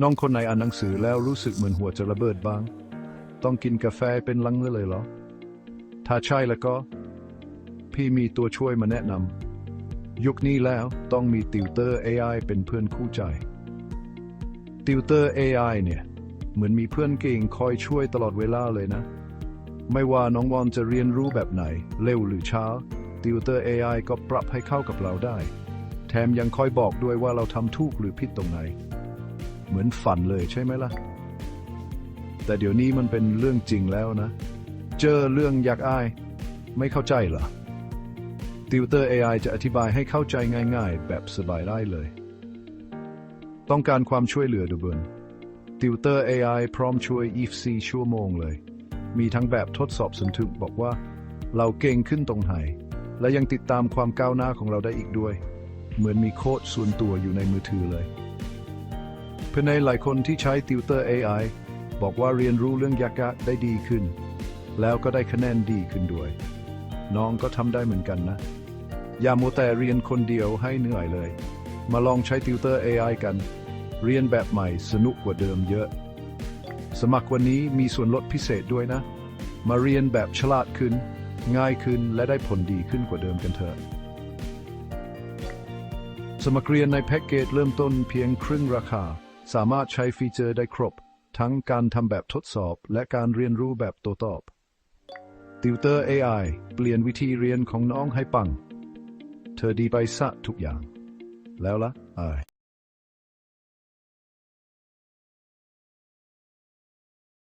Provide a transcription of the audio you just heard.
น้องคนไหนอ่านหนังสือแล้วรู้สึกเหมือนหัวจะระเบิดบ้าง ต้องกินกาแฟเป็นลังเลยเหรอ ถ้าใช่แล้วก็ พี่มีตัวช่วยมาแนะนำยุคนี้แล้วต้องมีติวเตอร์ AI เป็นเพื่อนคู่ใจ ติวเตอร์ AI เนี่ย เหมือนมีเพื่อนเก่งคอยช่วยตลอดเวลาเลยนะ ไม่ว่าน้องวอนจะเรียนรู้แบบไหน เร็วหรือช้า ติวเตอร์ AI ก็ปรับให้เข้ากับเราได้ แถมยังคอยบอกด้วยว่าเราทำถูกหรือผิดตรงไหน เหมือนฝันเลยใช่ไหมล่ะ แต่เดี๋ยวนี้มันเป็นเรื่องจริงแล้วนะ เจอเรื่องอยากอาย ไม่เข้าใจเหรอติวเตอร์ AI จะอธิบายให้เข้าใจง่ายๆ แบบสบายได้เลย ต้องการความช่วยเหลือดูบนติวเตอร์ AI พร้อมช่วย 24 ชั่วโมงเลย มีทั้งแบบทดสอบสันทึกบอกว่า เราเก่งขึ้นตรงไหน และยังติดตามความก้าวหน้าของเราได้อีกด้วย เหมือนมีโค้ดส่วนตัวอยู่ในมือถือเลย เพื่อนในหลายคนที่ใช้ติวเตอร์ AI บอกว่าเรียนรู้เรื่องยากๆได้ดีขึ้น แล้วก็ได้คะแนนดีขึ้นด้วย น้องก็ทำได้เหมือนกันนะ อย่าโมแต่เรียนคนเดียวให้เหนื่อยเลย มาลองใช้ติวเตอร์ AI กัน เรียนแบบใหม่สนุกกว่าเดิมเยอะ สมัครวันนี้มีส่วนลดพิเศษด้วยนะ มาเรียนแบบฉลาดขึ้น ง่ายขึ้นและได้ผลดีขึ้นกว่าเดิมกันเถอะสมัครเรียนในแพ็กเกจเริ่มต้นเพียงครึ่งราคา สามารถใช้ฟีเจอร์ได้ครบ ทั้งการทำแบบทดสอบและการเรียนรู้แบบโตัวตอบ ติวเตอร์ AI เปลี่ยนวิธีเรียนของน้องให้ปัง เธอดีไปซะทุกอย่าง แล้วละอาย